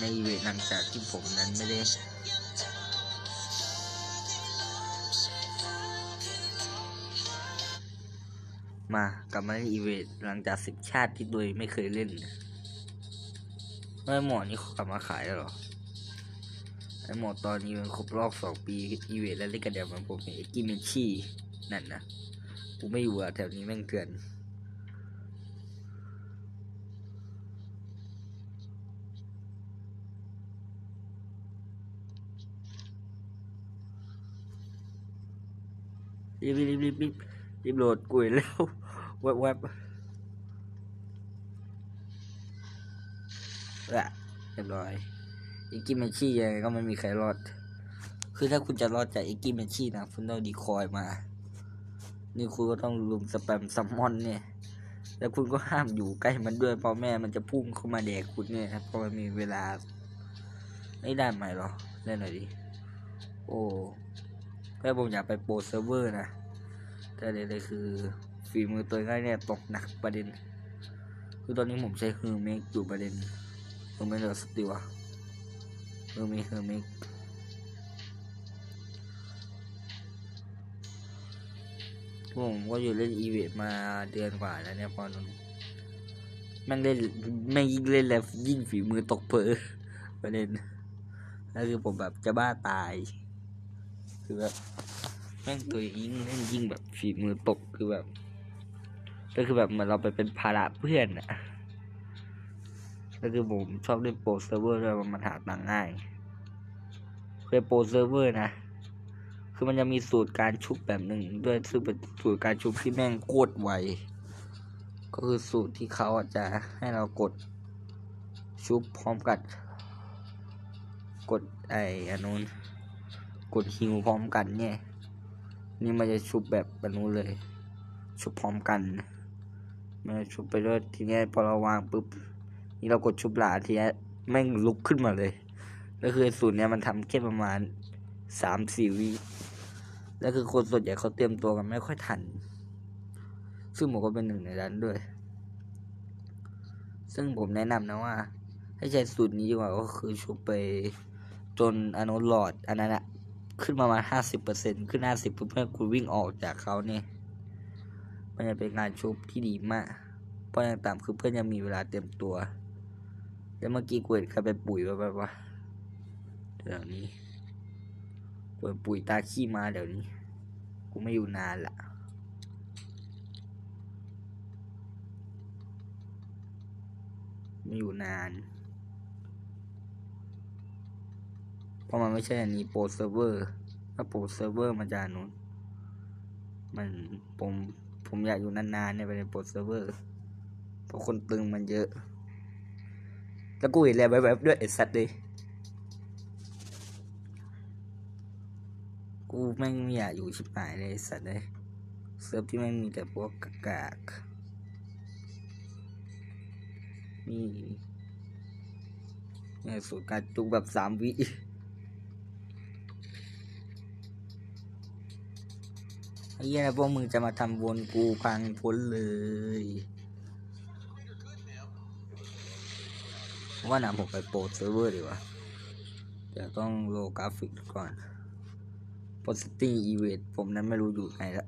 ในอีเวนต์หลังจากที่ผมนั้นไม่ได้มากลับมาเล่นอีเวนต์หลังจากสิบชาติที่โดยไม่เคยเล่นไอ้หมอนี่เขากลับมาขายแล้วหรอไอ้หมอตอนนี้มันครบรอบสองปีอีเวนต์แล้วเล่นกันเดียวมันผมเห็นไอ้กิมเมชี่นั่นนะกูไม่อยู่อะแถวนี้แม่งเถื่อน รีบรีบรีบรีบรีบโหลดกุยแล้วแวบแวบละเรียบร้อยอิกกี้แมชี่ยังไงก็ไม่มีใครรอด คือถ้าคุณจะรอดจากอิกกี้แมชี่นะคุณต้องดีคอยมา นี่คุณก็ต้องลุมสแปมซัมมอนเนี่ย แล้วคุณก็ห้ามอยู่ใกล้มันด้วยเพราะแม่มันจะพุ่งเข้ามาแดกคุณเนี่ยครับเพราะมันมีเวลา ไม่ได้ไหมหรอเล่นหน่อยดิโอ้ แล้วผมอยากไปโปรเซิร์ฟเวอร์นะแต่เด็เลยคือฝีมือตัวง่ายเนี่ยตกหนักประเด็น คือตอนนี้ผมใช้ฮือเมกอยู่ประเด็นผมไม่เหลือสติวะฮือเมกฮือเมกผมก็อยู่เล่นอีเวนต์มาเดือนกว่าแล้วเนี่ยพอนนแม่งเล่นแม่งยิ่งเล่นแล้วยิ่งฝีมือตกเพอประเด็นแล้วคือผมแบบจะบ้าตาย คือแบบแม่งตัวยิ่งเล่นยิ่งแบบฝีมือตกคือแบบ ก็คือแบบเหมือนเราไปเป็นภาระเพื่อนอะก็คือผมชอบเล่นโปรเซิร์ฟเวอร์ด้วยมันหาตังค์ง่ายเคยโปรเซิร์ฟเวอร์นะคือมันจะมีสูตรการชุบแบบหนึ่งด้วยซึ่งเป็นสูตรการชุบที่แม่งโคตรไวก็คือสูตรที่เขาจจะให้เรากดชุบพร้อมกันกดไอ้อันนู้น กดฮิวพร้อมกันเนี่ย นี่มันจะชุบแบบบรรนุเลย ชุบพร้อมกัน มันชุบไปด้วยทีนี้พอเราวางปุ๊บ นี่เรากดชุบหลาทีนี้แม่งลุกขึ้นมาเลย ก็คือสูตรเนี้ยมันทำแค่ประมาณสามสี่วิแล้วคือคนส่วนใหญ่เขาเตรียมตัวกันไม่ค่อยทัน ซึ่งผมก็เป็นหนึ่งในนั้นด้วย ซึ่งผมแนะนำนะว่า ให้ใช้สูตรนี้ดีกว่าก็คือชุบไปจนอนุหลอดอันนั้นอะ ขึ้นประมาณห้าสิบเปอร์เซ็นขึ้นห้าสิบเพื่อคุณวิ่งออกจากเขาเนี่ยมันจะเป็นงานชุบที่ดีมาก เพราะอย่างต่ำคือเพื่อนยังมีเวลาเตรียมตัวแล้วเมื่อกี้กูเห็นใครไปปุ๋ยไปแบบว่าเดี๋ยวนี้กูเห็นปุ๋ยตาขี้มาเดี๋ยวนี้ กูไม่อยู่นานละไม่อยู่นาน เพ ราะมันไม่ใช่อันนี้โปรเซิร์ฟเวอร์ ถ้าโปรเซิร์ฟเวอร์มันจะนู้นมันผมผมอยากอยู่นานๆเนี่ยไปในโปรเซิร์ฟเวอร์เพราะคนตึงมันเยอะ แล้วกูเห็นแล้วแบบๆด้วยไอ้สัตว์เลยกูแม่งไม่อยากอยู่ชิบหายเลยไอ้สัตว์เลยเซิร์ฟที่แม่งมีแต่พวกกากนี่เนี่ยสูตรการจุกแบบสามวิ ไอ้ เหี้ยนะพวกมึงจะมาทำวนกูพังพ้นเลย ว่านะผมไปโปรดเซิร์ฟเวอร์ดีกว่าเดี๋ยวต้องโลกราฟิกก่อนโพสติ้อีเวนต์ผมนั้นไม่รู้อยู่ไหนแล้ว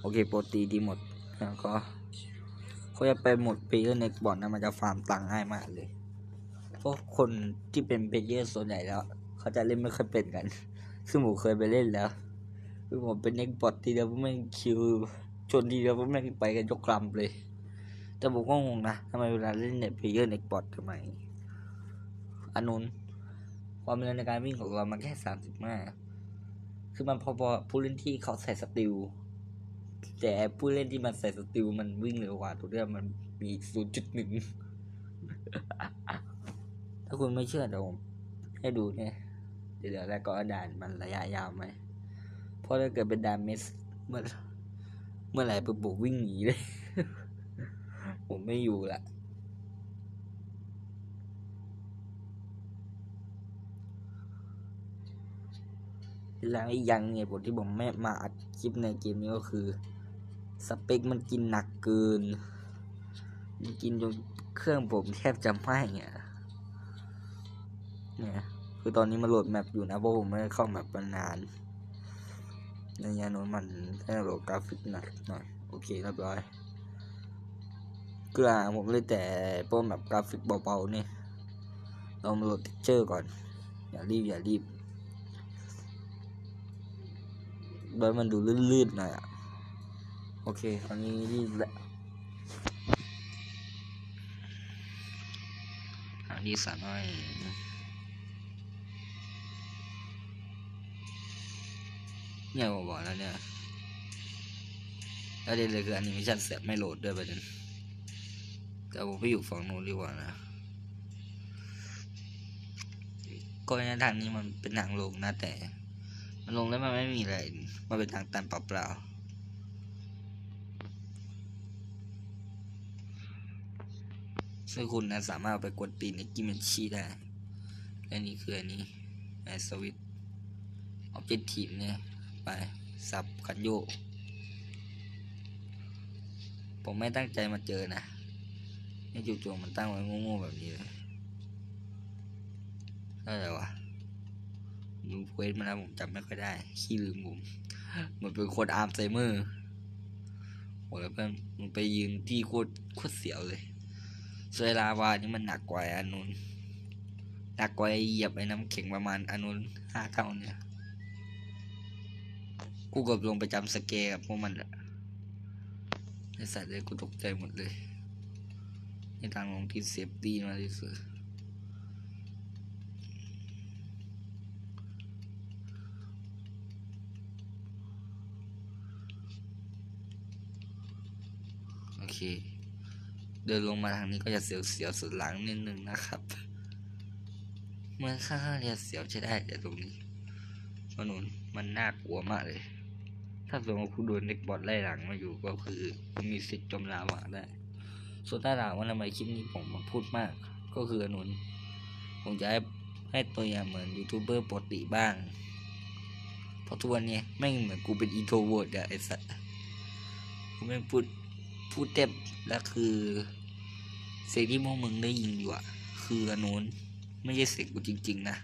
โอเคโปรตีดีหมด แล้วก็เขาจะไปหมดปีก็ในบอร์ดนะมันจะฟาร์มตังค์ง่ายมากเลย เพราะคนที่เป็นเพลเยอร์ส่วนใหญ่แล้ว เขาจะเล่นไม่ค่อยเป็นกัน ซึ่งผมเคยไปเล่นแล้ว คือผมเป็นเน็กบอททีเดียวผมแม่คิวชนทีเดียวผมแม่ไปกันยกกลำเลย แต่ผมก็งงนะทำไมเวลาเล่นเน็ตเพลเยอร์เน็กบอททำไมอันนู้นความเร็วในการวิ่งของเรามันแค่สามสิบห้าคือมันพอๆผู้เล่นที่เขาใส่สติลแต่ผู้เล่นที่มันใส่สติลมันวิ่งเร็วกว่าตัวเนี้ยมันมีศูนย์จุดหนึ่ง ถ้าคุณไม่เชื่อเดี๋ยวผมให้ดูเนี่ยเดี๋ยวแล้วก็ด่านมันระยะยาวไหมเพราะถ้าเกิดเป็นด่านเมสเมื่อเมื่อไหร่ปุ๊บผมวิ่งหนีเลย ผมไม่อยู่ละแล้วอีกอย่างเนี่ยผลที่ผมไม่มาอัดคลิปในเกมนี้ก็คือ สเปคมันกินหนักเกิน มันกินจนเครื่องผมแทบจะไหม้อะ เนี่ยคือตอนนี้มาโหลดแมปอยู่นะเพราะผมไม่ได้เข้าแมปมานานในยานโน้นมันให้โหลดกราฟิกหนักหน่อยโอเคเรียบร้อยเกลือผมเลยแต่โปรแบบกราฟิกเบาๆนี่ยเรามาโหลดเทกเจอร์ก่อน อย่ารีบอย่ารีบโดยมันดูลื่นๆหน่อยอะโอเคตอนนี้รีบแหละหาดีสักหน่อย เนี่ยบอกแล้วเนี่ยแล้วเด็นเลยคือแอนิเมชันเสียไม่โหลดด้วยประเด็นแต่ผมไปอยู่ฝั่งนู้นดีกว่านะก็ในทางนี้มันเป็นทางลงนะแต่ มันลงแล้วมันไม่มีอะไร มันเป็นทางตันเปล่าๆซึ่งคุณนะสามารถไปกดตีนในกิมเมนชีได้และนี่คืออันนี้ไอสวิตออบเจกตีฟเนี่ย ไป สับคันโยก ผมไม่ตั้งใจมาเจอนะนี่จู่ๆมันตั้งไว้โง่ๆแบบนี้เลยอะไรวะดูเควสมาแล้วผมจำไม่ค่อยได้ ขี้ลืมผมเหมือนเป็นคนอาร์มไซเมอร์โอ้แล้วเพื่อนมันไปยืนที่โคตรโคตรเสียวเลยเซลาวานี่มันหนักกว่าอันนู้นหนักกว่าเหยียบไอ้น้ำแข็งประมาณอันนู้นห้าเท่าเนี่ย กูกับลงไปจำสเกลกับพวกมันอะไอสัตว์เลยกูตกใจหมดเลยในทางลงที่เซฟตี้มาที่สุดโอเค เดินลงมาทางนี้ก็จะเสียวๆสุดหลังนิดนึงนะครับ เมื่อข้างๆจะเสียวใช้ได้แต่ตรงนี้ถนนมันน่ากลัวมากเลย ถ้าสมมติคุณโดนเด็กบอลไล่หลังมาอยู่ก็คือคุณมีสิทธิ์จมลาวาได้ ส่วนถ้าถามว่าทำไมคลิปนี้ผมมาพูดมาก ก็คืออนุนผมจะให้ให้ตัวอย่างเหมือนยูทูบเบอร์ปกติบ้างเพราะทุกวันนี้แม่เหมือนกูเป็นอินโทรเวิร์ดอะไอสัสกูแม่พูดพูดเต็มแล้วคือเสียงที่พวกมึงได้ยินอยู่อะคืออนุนไม่ใช่เสียงกูจริง ๆ นะ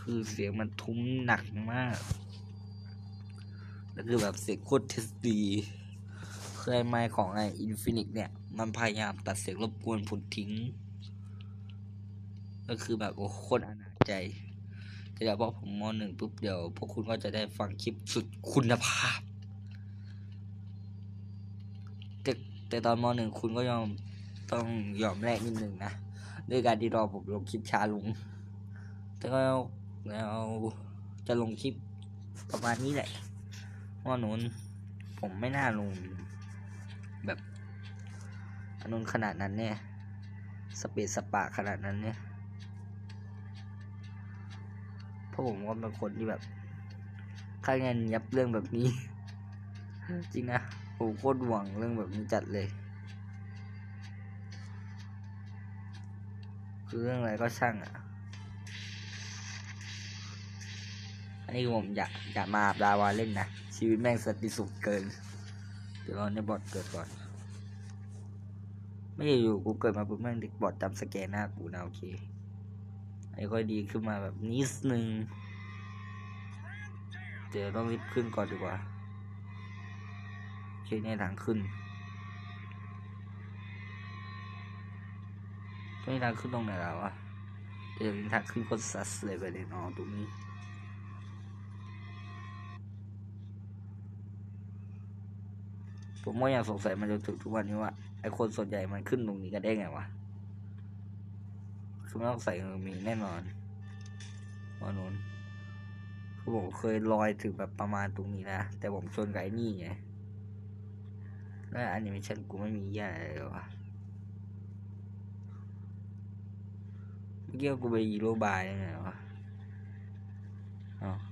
คือเสียงมันทุ้มหนักมาก แล้วคือแบบเสียงโคตรเทสดีเคยไมค์ของไออินฟินิตเนี่ย มันพยายามตัดเสียงรบกวนผมทิ้ง ก็คือแบบโอ้โคตรอนาจใจแต่เดี๋ยวพอผมมหนึ่งปุ๊บเดี๋ยวพวกคุณก็จะได้ฟังคลิปสุดคุณภาพ แต่แต่ตอนมหนึ่งคุณก็ยอมต้องยอมแลกนิดนึงนะด้วยการที่รอผมลงคลิปช้าลง แต่ก็แล้วจะลงคลิปประมาณนี้แหละ เพราะว่านูนผมไม่น่าลง แบบนู้นขนาดนั้นเนี่ย สเปซสปะขนาดนั้นเนี่ยเพราะผมก็เป็นคนที่แบบข้างเงินยับเรื่องแบบนี้ จริงนะผมโคตรหวังเรื่องแบบนี้จัดเลย คือเรื่องอะไรก็ช่างอะ อันนี้ผมอยากอยากมาอาบลาวาเล่นนะชีวิตแม่งสติสุขเกิน เดี๋ยวรอในบอทเกิดก่อน ไม่ได้อยู่กูเกิดมาปุ๊บแม่งเด็กบอทจำสแกนหน้ากูนะโอเคไอ้ค่อยดีขึ้นมาแบบนิดนึงเดี๋ยวต้องรีบขึ้นก่อนดีกว่าโอเคในทางขึ้นตรงนี้ทางขึ้นตรงไหนแล้ววะเดี๋ยวทางขึ้นโคนซัสเลยไปเลยนาะตรงนี้ ผมว่ายังสงสัยมันจนถึงทุกวันนี้ว่าไอคนส่วนใหญ่มันขึ้นตรงนี้กันได้ไงวะคือไม่ต้องใส่เงินมีแน่นอนวันนู้นคือผมเคยลอยถึงแบบประมาณตรงนี้นะ แต่ผมชนกับไอ้นี่ไงแล้วแอนิเมชันกูไม่มีแย่เลยวะเมื่อกี้กูไปยีโรบายยังไงวะอ๋อ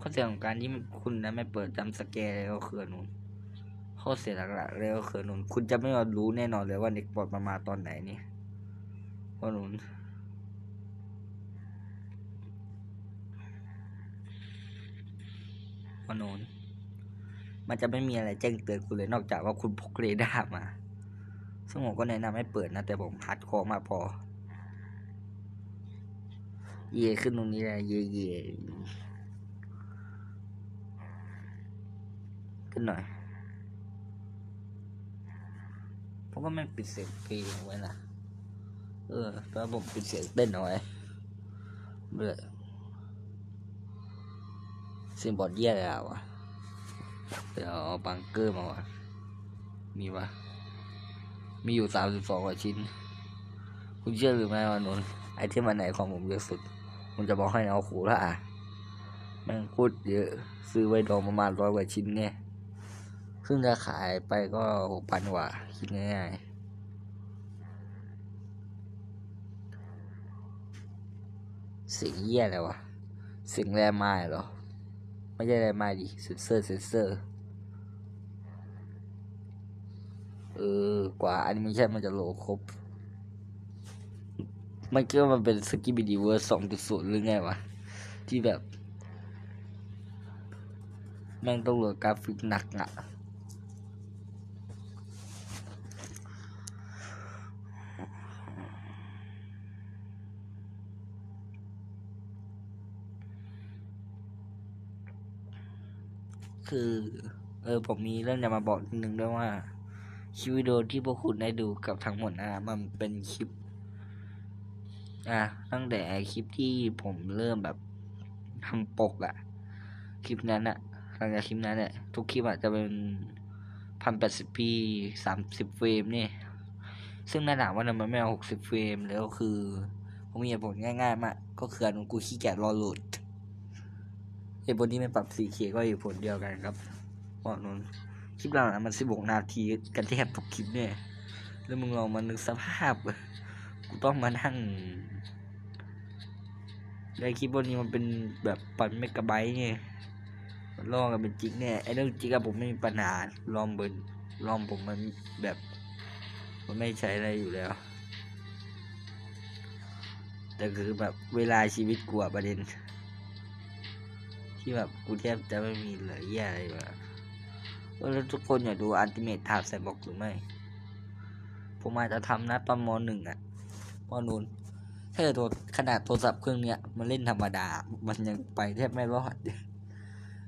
ข้อเสียของการที่คุณนั้นไม่เปิดจำสแกร์เลยก็คือนุนข้อเสียหลักๆเลยก็คือนุนคุณจะไม่รู้แน่นอนเลยว่าเด็กปลดมามาตอนไหนนี่เพานุนเพานุนมันจะไม่มีอะไรแจ้งเตือนคุณเลยนอกจากว่าคุณพกเรดาร์มาซึ่งผมก็แนะนำให้เปิดนะ แต่ผมฮัดคอมาพอ เย่ขึ้นตรงนี้แหละเย่เย่ ขึ้นหน่อยผมก็ไม่ปิดเสียงเพลงเอาไว้นะเออแล้วผมปิดเสียงเต้นเอาไว้เบื่อเสียงบอดเยี่ยอะไรอะวะเดี๋ยวเอาบังเกอร์มาวะมีวะมีอยู่สามสิบสองกว่าชิ้น คุณเชื่อหรือไม่ว่านนท์ไอเทมอันไหนของผมเยอะสุดผมจะบอกให้นะเอาขู่ละอะแม่งพูดเยอะ ซื้อไว้ดองประมาณร้อยกว่าชิ้นไง ซึ่งจะขายไปก็หกพันกว่า คิดง่ายๆเสียงเยี่ยอะไรวะเสียงแรไม้เหรอ ไม่ใช่แรไม้ดิเซนเซอร์เซนเซอร์เออกว่าอันนี้ไม่ใช่มันจะโหลครบ มันคิดว่ามันเป็นสกิบิดีเวอร์สองจุดศูนย์หรือไงวะ ที่แบบ แม่งต้องโหลดกราฟิกหนักอะ คือ เออผมมีเรื่องจะมาบอกนิดนึงด้วยว่าคลิปวิดีโอที่พวกคุณได้ดูกับทั้งหมดนะมันเป็นคลิป อะตั้งแต่คลิปที่ผมเริ่มแบบทำปกอะคลิปนั้นอะหลังจากคลิปนั้นเนี่ยทุกคลิปอะจะเป็นพันแปดสิบพีสามสิบเฟรมนี่ซึ่งน่าหนาว่าทำไมไม่เอาหกสิบเฟรมแล้วคือผมมีเหตุผลง่ายๆมากก็คืออันนนกูขี้เกียจรอโหลด เหตุผลที่ไม่ปรับ 4K ก็เหตุผลเดียวกันครับเพราะนนคลิปเรานะมันสิบหกนาทีกันแทบทุกคลิปเนี่ยแล้วมึงลองมานึกสภาพกูต้องมานั่งในคลิปวันนี้มันเป็นแบบปันเมกะไบต์ไงมันลองกันเป็นจิกเนี่ยไอ้เรื่องจิกอะผมไม่มีปัญหาลองเบิร์นลองผมมันแบบ มันไม่ใช้อะไรอยู่แล้ว แต่คือแบบเวลาชีวิตกูอะประเด็น ที่แบบกูแทบจะไม่มีเหลือแย่อะไรแบบแล้วทุกคนอยากดูอันติเมททาใส่บอกหรือไม่ ผมอาจจะทำนะตอนมหนึ่งอะมนูนถ้าเกิดโทรขนาดโทรศัพท์เครื่องเนี้ย มันเล่นธรรมดา มันยังไปแทบไม่รอด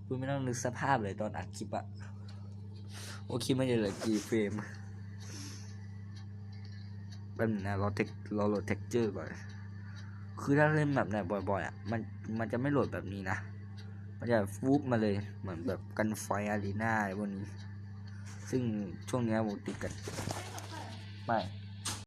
คุณไม่ต้องนึกสภาพเลยตอนอัดคลิปอะโอเคมันจะเหลือกี่เฟรมแป๊บนึงนะรอเทครอโหลดเท็กเจอร์ก่อน คือถ้าเล่นแบบไหนบ่อยๆอะ มัน มันจะไม่โหลดแบบนี้นะ มันจะฟูบมาเลยเหมือนแบบกันไฟอารีนาอะไรพวกนี้ ซึ่งช่วงเนี้ยผมติดกันไม่